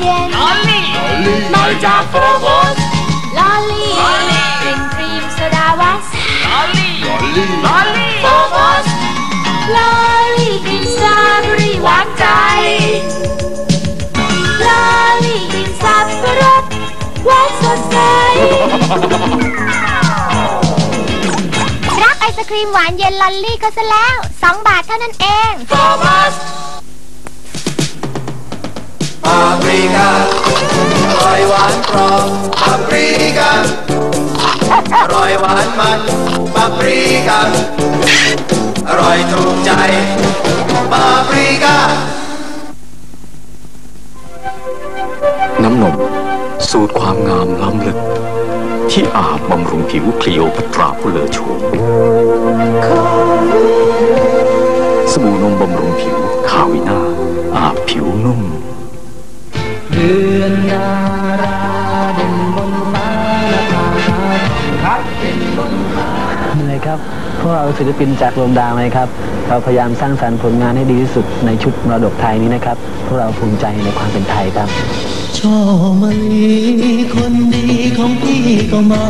เย็นลอลลี่ไม่จากโฟโมสลอลลี่กลิ่นครีมโซดาวัสลอลลี่ลอลลี่ลอลลี่โฟโมสลอลลี่กลิ่นสตรอเบอรี่หวานใจลอลลี่กลิ่นสับปะรดหวานสดใสรับไอศครีมหวานเย็นลอลลี่ก็ซะแล้ว 2 บาทเท่านั้นเองโฟมัส ปาปริกาอร่อยหวานกรอบปาปริกาอร่อยหวานมันปาปริกาอร่อยถูกใจปาปริกาน้ำนม สูตรความงามล้ำลึก ที่อาบบำรุงผิวคลีโอพัตราผู้เลอโฉมสบู่นมบำรุงผิว คาวิน่า วกเราศิลปินจากรวมดาวนะครับ เราพยายามสร้างสรรค์ผลงานให้ดีที่สุดในชุดมรดกไทยนี้นะครับ พวกเราภูมิใจในความเป็นไทยครับช่อมะลิคนดีของพี่ก็มา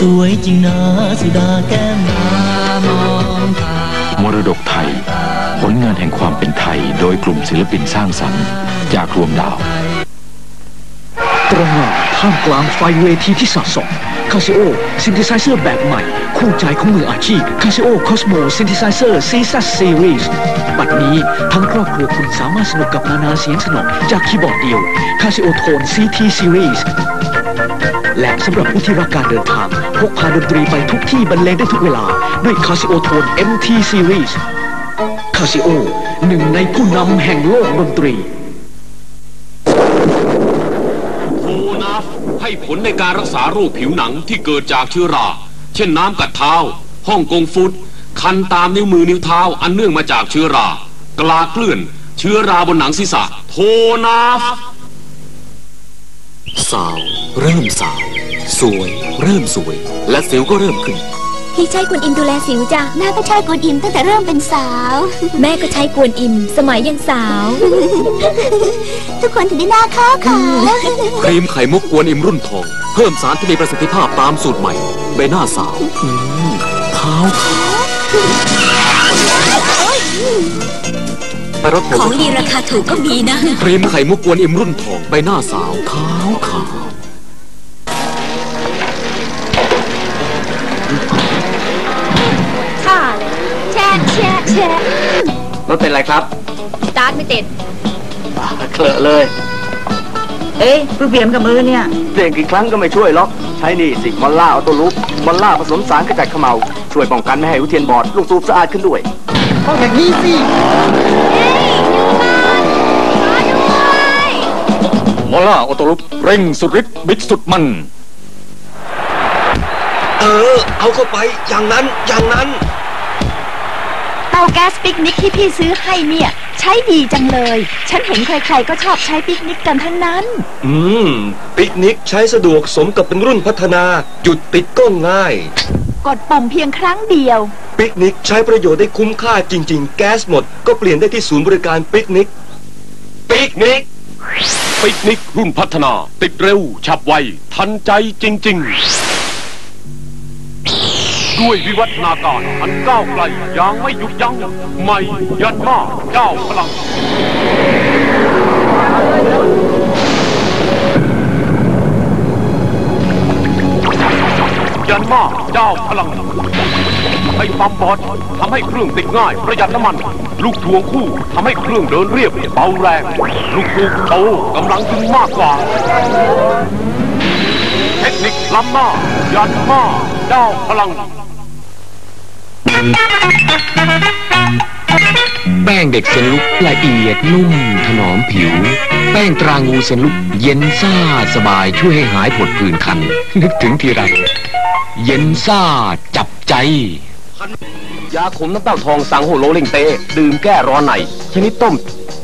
สวยจริงนะสุดาแก้มนามองตามรดกไทย ผลงานแห่งความเป็นไทย โดยกลุ่มศิลปินสร้างสรรค์ จากรวมดาว ตรงานท่ามกลางไฟเวทีที่สะสมคาซิโอซินธิไซเซอร์แบบใหม่ คู่ใจของมืออาชีพคาซิโอคอสโมซินธิไซเซอร์ซีซัสซีรีส์บัดนี้ทั้งครอบครัวคุณสามารถสนุกกับนานาเสียงสนองจากคีย์บอร์ดเดียวคาซิโอโทน CT Series และสำหรับผู้ที่รักการเดินทาง พกพาดนตรีไปทุกที่บรรเลงได้ทุกเวลา ด้วยคาซิโอโทน MT Series คาซิโอหนึ่งในผู้นำแห่งโลกดนตรี โคนาฟ ให้ผลในการรักษาโรคผิวหนังที่เกิดจากเชื้อรา เช่นน้ำกัดเท้า ห้องกงฟุต คันตามนิ้วมือนิ้วเท้าอันเนื่องมาจากเชื้อรา กลาเกลื่อน เชื้อราบนหนังศีรษะ โทนาฟสาว เริ่มสาว สวย เริ่มสวย และสิวก็เริ่มขึ้น พี่ใช้กวนอิมดูแลสิวจ้ะแม่ก็ใช้กวนอิมตั้งแต่เริ่มเป็นสาว แม่ก็ใช้กวนอิม สมัยยังสาว ทุกคนถึงได้หน้าขาวขาวครีมไข่มุกกวนอิมรุ่นทอง เพิ่มสารที่มีประสิทธิภาพตามสูตรใหม่ใบหน้าสาวอืมขาวขาวไปรถผมของดีราคาถูกก็มีนะ ครีมไข่มุกกวนอิมรุ่นทองใบหน้าสาวขาวขาว รถเป็นไรครับสตาร์ทไม่ติดเคลอะเลย เอ้ยเพิ่งเปลี่ยนกับมือเนี่ย เปลี่ยนกี่ครั้งก็ไม่ช่วยหรอก ใช้นี่สิมอลล่าออโต้ลูปมอลล่าผสมสารกระจัดเขมเหลาช่วยป้องกันไม่ให้วิเทียนบอด ลูกสูบสะอาดขึ้นด้วย ต้องอย่างนี้สิ มอล่าออโตลุปเร่งสุดฤทธิ์บิดสุดมัน เออ เอาเข้าไปอย่างนั้นอย่างนั้นเตาแก๊สปิกนิกที่พี่ซื้อให้เนี่ย ใช้ดีจังเลย ฉันเห็นใครๆก็ชอบใช้ปิกนิกกันทั้งนั้น อืม ปิกนิกใช้สะดวกสมกับเป็นรุ่นพัฒนา หยุดติดก็ง่าย กดปุ่มเพียงครั้งเดียว ปิกนิกใช้ประโยชน์ได้คุ้มค่าจริง ๆ แก๊สหมด ก็เปลี่ยนได้ที่ศูนย์บริการปิกนิก ปิกนิก ปิกนิกรุ่นพัฒนา ติดเร็ว ฉับไว ทันใจจริง ๆ ด้วยวิวัฒนาการอันก้าวไกลอย่างไม่หยุดยัง้งใหม่ยันมาเจ้าพลังยันมาเจ้าพลังให้ปั๊มบอสทำให้เครื่องติดง่ายประหยัดน้ำมัน ลูกทวงคู่ทำให้เครื่องเดินเรียบเบาแรง ลูกสูบโตกำลังดึงมากกว่า เทคนิคล้ำหน้ายันมาเจ้าพลัง แป้งเด็กเซนลุกละเอียดนุ่มถนอมผิว แป้งตรางูเซนลุกเย็นซ่าสบายช่วยให้หายผดผื่นคัน นึกถึงทีไรเย็นซ่าจับใจ ยาขมน้ำเต้าทองสังโฮโลเล่งเต ดื่มแก้ร้อนใน ชนิดต้ม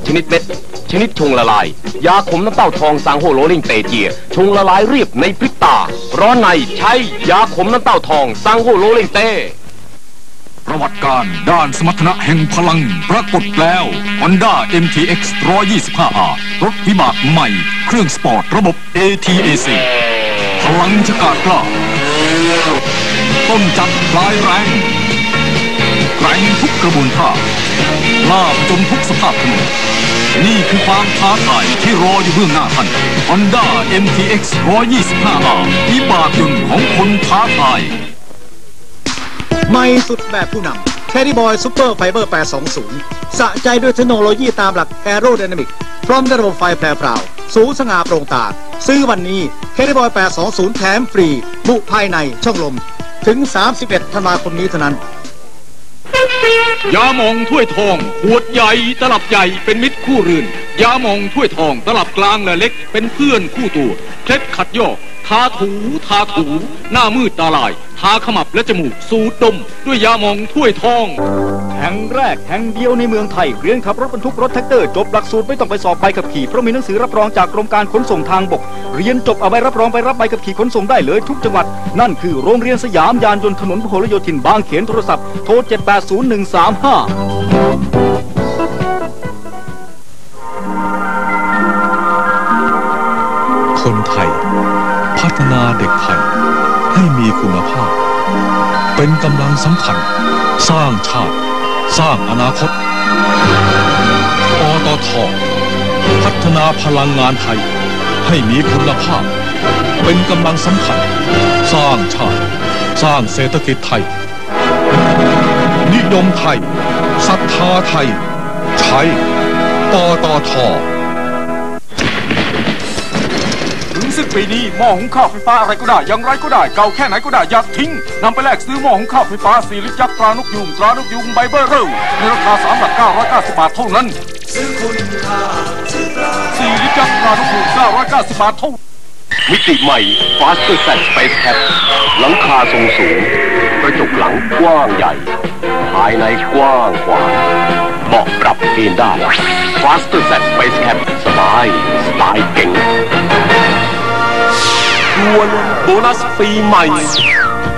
ชนิดเม็ด ชนิดชงละลาย ยาขมน้ำเต้าทองสังโฮโลเล่งเตเจีย ชงละลายเรียบในพริบตา ร้อนในใช้ยาขมน้ำเต้าทองสังโฮโลเล่งเต ประวัติการด้านสมรรถนะแห่งพลังปรากฏแล้ว Honda MTX 125R รถวิบากใหม่ เครื่องสปอร์ตระบบ ATAC พลังชะกาจกล้าต้นจัดปลายแรงแรงทุกกระบวนท่าล่าจญทุกสภาพถนนนี่คือความท้าทายที่รออยู่เบื้องหน้าท่าน Honda MTX 125R วิบากยนต์ของคนท้าทาย ใหม่สุดแบบผู้นำ Caddy Boy Super Fiber 820 สะใจด้วยเทคโนโลยีตามหลัก Aerodynamic พร้อมระบบไฟแพรวๆสูงสง่าโปร่งตา ซื้อวันนี้ Caddy Boy 820 แถมฟรี บุภายในช่องลม ถึง 31 ธันวาคมนี้เท่านั้น ยาหมองถ้วยทอง ขวดใหญ่ตลับใหญ่เป็นมิตรคู่รื่นยาหมองถ้วยทองตลับกลางและเล็กเป็นเพื่อนคู่ตัวเคล็ดขัดยอก ทาถูทาถู หน้ามืดตาลาย ทาขมับและจมูก สูดดม ด้วยยาหมองถ้วยทอง แห่งแรกแห่งเดียวในเมืองไทย เรียนขับรถบรรทุกรถแท็กเตอร์จบหลักสูตรไม่ต้องไปสอบใบขับขี่เพราะมีหนังสือรับรองจากกรมการขนส่งทางบก เรียนจบเอาใบรับรองไปรับใบขับขี่ขนส่งได้เลยทุกจังหวัด นั่นคือโรงเรียนสยามยานยนต์ถนนพหลโยธินบางเขนโทรศัพท์โทร 780135 ฒนาเด็กไทยให้มีคุณภาพ เป็นกำลังสำคัญ สร้างชาติ สร้างอนาคตปตทพัฒนาพลังงานไทย ให้มีคุณภาพ เป็นกำลังสำคัญ สร้างชาติ สร้างเศรษฐกิจไทย นิยมไทยศรัทธาไทย ใช้ปตท สิ้นปีนี้หม้อหุงข้าวไฟฟ้าอะไรก็ได้อย่างไรก็ได้ เก่าแค่ไหนก็ได้อย่าทิ้งนำไปแลกซื้อหม้อหุงข้าวไฟฟ้า4ลิตรยักษ์ตรานกยุงตรานกยุงใบเบอร์เรลในราคา3หลัก990บาทเท่านั้น4ลิตรยักษ์ตรานกยุง990บาทเท่ามิติใหม่ Faster Set Space Cap หลังคาทรงสูง กระจกหลังกว้างใหญ่ ภายในกว้างขวางเบาะปรับเอนได้ Faster Set Space Cap สบาย สไตล์เก่ง ดวนโบนัสปีใหม่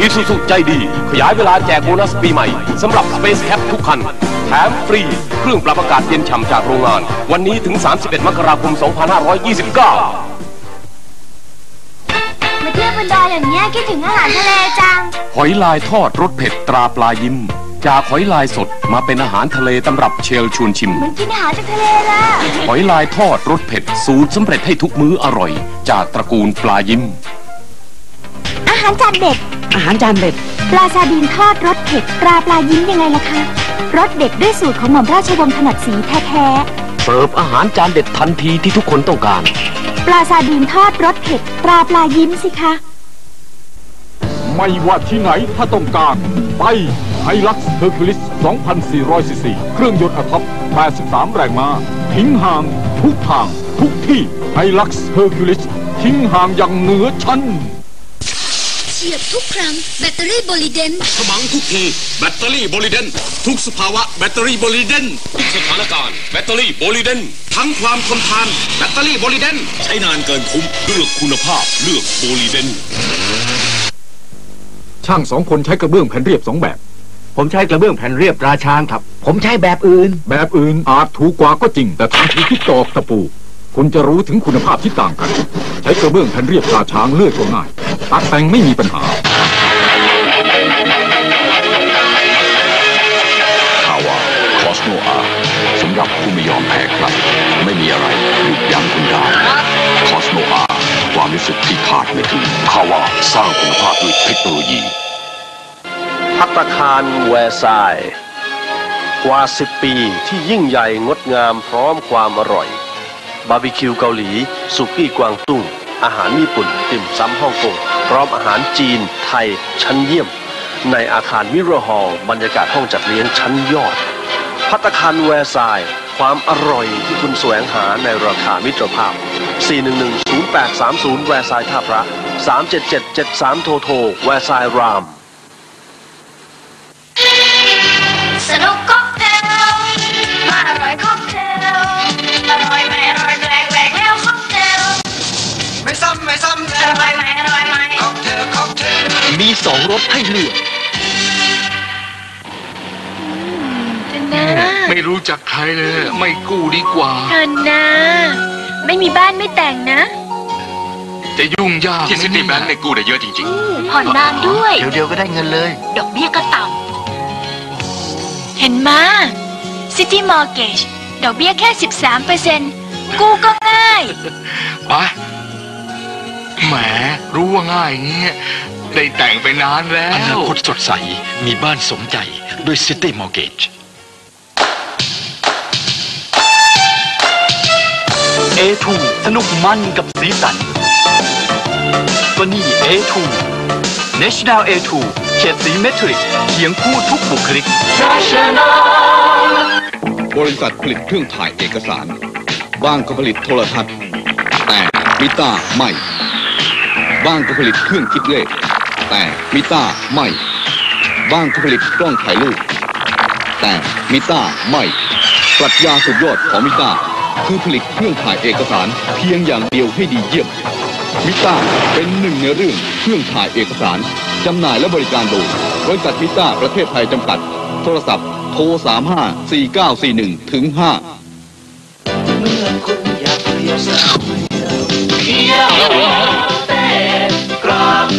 อีซูซูใจดี ขยายเวลาแจกโบนัสปีใหม่สำหรับ Space Cap ทุกคัน แถมฟรีเครื่องปรับอากาศเย็นฉ่ำจากโรงงาน วันนี้ถึง 31 มกราคม 2529มาเที่ยวบนดอยอย่างเงี้ยคิดถึงอาหารทะเลจัง หอยลายทอดรสเผ็ดตราปลายิ้ม จากหอยลายสดมาเป็นอาหารทะเลตำรับเชลชวนชิม เหมือนกินอาหารจากทะเลละหอยลายทอดรสเผ็ดสูตรสำเร็จให้ทุกมื้ออร่อย จากตระกูลปลายิ้ม หารจานเด็ด อาหารจานเด็ด ปลาซาดีนทอดรสเผ็ดปลาปลายิ้มยังไงล่ะคะรสเด็ดด้วยสูตรของหม่อมราชวงศ์ถนัดสีแท้เสิร์ฟอาหารจานเด็ดทันทีที่ทุกคนต้องการ ๆ ปลาซาดีนทอดรสเผ็ดปลาปลายิ้มสิคะ ไม่ว่าที่ไหนถ้าต้องการ ไปไฮลักซ์เฮอร์คิวลิส2,400ซีซีเครื่องยนต์อัดท็อป83 แรงม้าทิ้งห่างทุกทาง ทุกที่ไฮลักซ์เฮอร์คิวลิสทิ้งห่างอย่างเหนือชั้น เฉียบทุกครั้งแบตเตอรี่โบลิเดนสมังทุกทีแบตเตอรี่โบลิเดนทุกสภาวะแบตเตอรี่โบลิเดนทุกสถานการณ์แบตเตอรี่โบลิเดนทั้งความทนทานแบตเตอรี่โบลิเดนใช้นานเกินคุ้มเลือกคุณภาพเลือกโบลิเดนช่างสองคนใช้กระเบื้องแผ่นเรียบสองแบบ ผมใช้กระเบื้องแผ่นเรียบราชางครับ ผมใช้แบบอื่น แบบอื่นอาจถูกกว่าก็จริง แต่ทางทีที่ตอกตะปู คุณจะรู้ถึงคุณภาพที่ต่างกัน ใช้กระเบื้องแผ่นเรียบตาช้างเลือกก็ง่าย ตัดแต่งไม่มีปัญหาคาวาคอสโนอาสำหรับผู้ไม่ยอมแพ้ใครไม่มีอะไรหยุดยั้งคุณได้คอสโนอาความรู้สึกที่คาดไม่ถึงคาวาสร้างคุณภาพด้วยเทคโนโลยี พัตตาคารแวร์ซายน์กว่า 10 ปีที่ยิ่งใหญ่งดงามพร้อมความอร่อย บาร์บีคิวเกาหลี สุกี้กวางตุ้ง อาหารญี่ปุ่นติ่มซำฮ่องกง พร้อมอาหารจีน ไทย ชั้นเยี่ยม ในอาคารมิโรฮอลบรรยากาศห้องจัดเลี้ยงชั้นยอด พัตตาคารแวร์ซายน์ความอร่อยที่คุณแสวงหาในราคามิตรภาพ 411-0830 แวร์ซายท่าพระ 37773โทโท แวร์ซายราม สองรสให้เลือกไม่รู้จักใครเลย ไม่กู้ดีกว่าเธอนะไม่มีบ้านไม่แต่งนะจะยุ่งยากที่ซิตี้แบงค์ในกู้ได้เยอะจริงผ่อนนานด้วย เดี๋ยวเดียวก็ได้เงินเลย ดอกเบี้ยก็ต่ำเห็นมา City Mortgage ดอกเบี้ยแค่ 13เปอร์เซ็นต์กู้ก็ง่ายไปแหมรู้ว่าง่ายอย่างเงี้ย ได้แต่งไปนานแล้อนาวคตสดใส มีบ้านสมใจด้วย City Mortgage A2 สนุกมันกับสีสันก็นี่ A2 National A2 เฉดสีเมทริกเคียงคู่ทุกบุคลิก บริษัทผลิตเครื่องถ่ายเอกสาร บ้างก็ผลิตโทรทัศน์ แต่มิต้าไม่ บ้างก็ผลิตเครื่องคิดเลข แต่มิต้าไม่ บ้างก็ผลิตกล้องถ่ายรูปแต่มิต้าไม่ปรัชญาสุดยอดของมิต้าคือผลิตเครื่องถ่ายเอกสารเพียงอย่างเดียวให้ดีเยี่ยมมิต้าเป็นหนึ่งในเรื่องเครื่องถ่ายเอกสารจำหน่ายและบริการโดยบริษัทมิต้าประเทศไทยจำกัด โทรศัพท์โทร 35 4941ถึง5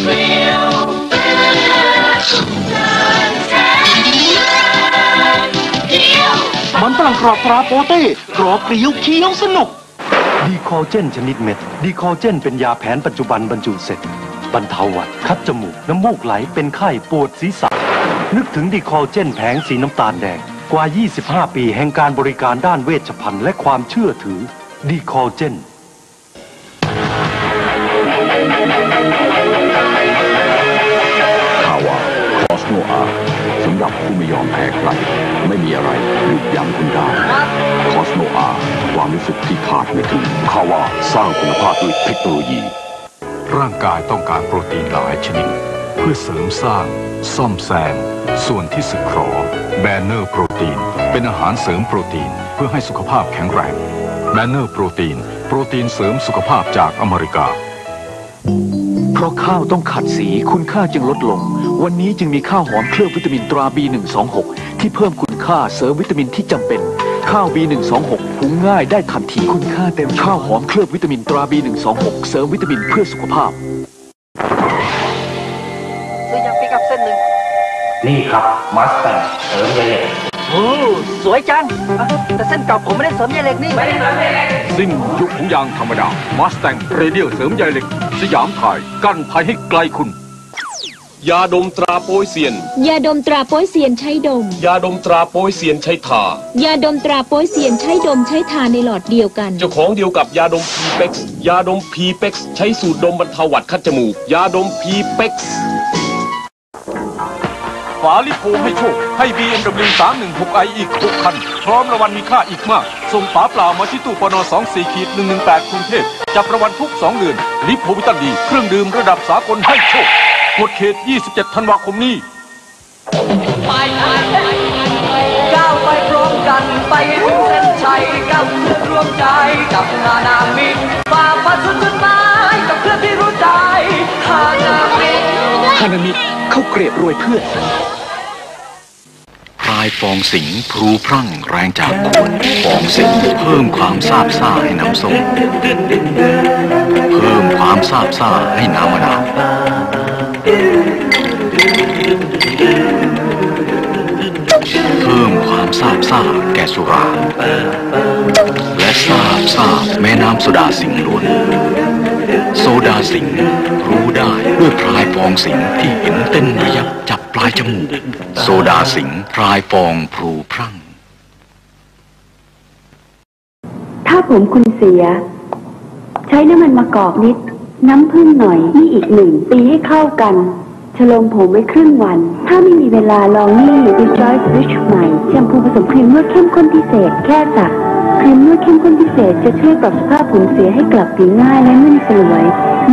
มั มันฝรั่งกรอบตราโปเต้กรอบเกลียวเคี้ยวสนุก ดีคอเจนชนิดเม็ด ดีคอเจนเป็นยาแผนปัจจุบันบรรจุเสร็จ บรรเทาหวัด คัดจมูก น้ำมูกไหล เป็นไข้ปวดศีรษะ นึกถึงดีคอเจนแผงสีน้ำตาลแดง กว่า 25 ปีแห่งการบริการด้านเวชภัณฑ์และความเชื่อถือ ดีคอเจนคาวาคอสโนอาสำหรับผู้ไม่ยอมแพ้ใคร ไม่มีอะไรหยุดยั้งคุณได้คอสโนอาความรู้สึกที่ขาดไม่ถึงคาว่าสร้างคุณภาพด้วยเทคโนโลยี ร่างกายต้องการโปรตีนหลายชนิด เพื่อเสริมสร้าง ซ่อมแซม ส่วนที่สึกหรอแบนเนอร์โปรตีน เป็นอาหารเสริมโปรตีน เพื่อให้สุขภาพแข็งแรงแบนเนอร์โปรตีน โปรตีนเสริมสุขภาพจากอเมริกาเพราะข้าวต้องขัดสีคุณค่าจึงลดลง วันนี้จึงมีข้าวหอมเคลือบวิตามินตรา B126 ที่เพิ่มคุณ ค่าเสริมวิตามินที่จำเป็น ข้าว B126 หุงง่ายได้ทันทีคุณค่าเต็มข้าวหอมเคลือบวิตามินตรา B126 เสริมวิตามินเพื่อสุขภาพ ซื้อยังปิกอัพเส้นหนึ่งนี่ครับมัสแตงเสริมใยเหล็กโอ้สวยจังอะแต่เส้นเก่าผมไม่ได้เสริมใยเหล็กนี่ไม่ได้เสริมใยเหล็กสิ้นยุคของยางธรรมดามาส t ต n เรเดียลเสริมใยเหล็ก สยามถ่ายกั้นภัยให้ไกลคุณ ยาดมตราโป้ยเซียน ยาดมตราโป้ยเซียนใช้ดม ยาดมตราโป้ยเซียนใช้ทายาดมตราโป้ยเซียนใช้ดมใช้ทาในหลอดเดียวกัน เจ้าของเดียวกับยาดมพีเป็กซ์ยาดมพีเป็กซ์ใช้สูตรดมบรรเทาหวัดคัดจมูก ยาดมพีเป็กซ์ฝาลิโพให้โชค ให้ BMW 316i อีก 6 คัน พร้อมรางวัลมีค่าอีกมาก ส่งฝาเปล่ามาที่ตู้ปน24ขีด118กรุงเทพจับรางวัลทุก 2 เดือนลิโพวิตาดี เครื่องดื่มระดับสากลให้โชค หมดเขต 27 ธันวาคมนี้ไปไปไปก้าวไปพร้อมกันไปถึงเส้นชัยกับเพื่อนร่วมใจกับนานามิตรฝ่าฟันสุดจุดหมายกับเพื่อนที่รู้ใจฮานามิตรฮานามิเข้าวเกรดรวยเพื่อนพรายฟองสิงพลูพรั่งแรงจากขวดฟองสิงเพิ่มความซาบซ่าให้น้ำส้มเพิ่มความซาบซ่าให้น้ำมะนาว ซาบซ่าแก่สุรา และซาบซ่าแม่น้ำโซดาสิงห์ล้วน โซดาสิงห์รู้ได้ด้วยพรายฟองสิงห์ที่เห็นเต้นระยับจับปลายจมูก โซดาสิงห์พรายฟองพลูพรั่ง ถ้าผมคุณเสีย ใช้น้ำมันมะกอกนิด น้ำผึ้งหน่อยนี่อีกหนึ่งตีให้เข้ากัน ฉโลมผมไว้ครึ่งวัน ถ้าไม่มีเวลาลองนี่ Rejoice Rich ใหม่แชมพูผสมครีมนวดเข้มข้นพิเศษแค่สระครีมนวดเข้มข้นพิเศษจะช่วยปรับสภาพผมเสียให้กลับผิวง่ายและนุ่มสลวย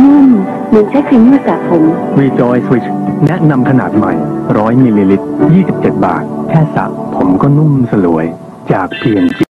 นุ่มเหมือนใช้ครีมนวดสระผม Rejoice Switch แนะนำขนาดใหม่ 100มิลลิลิตร 27 บาท แค่สระผมก็นุ่มสลวย จาก P&G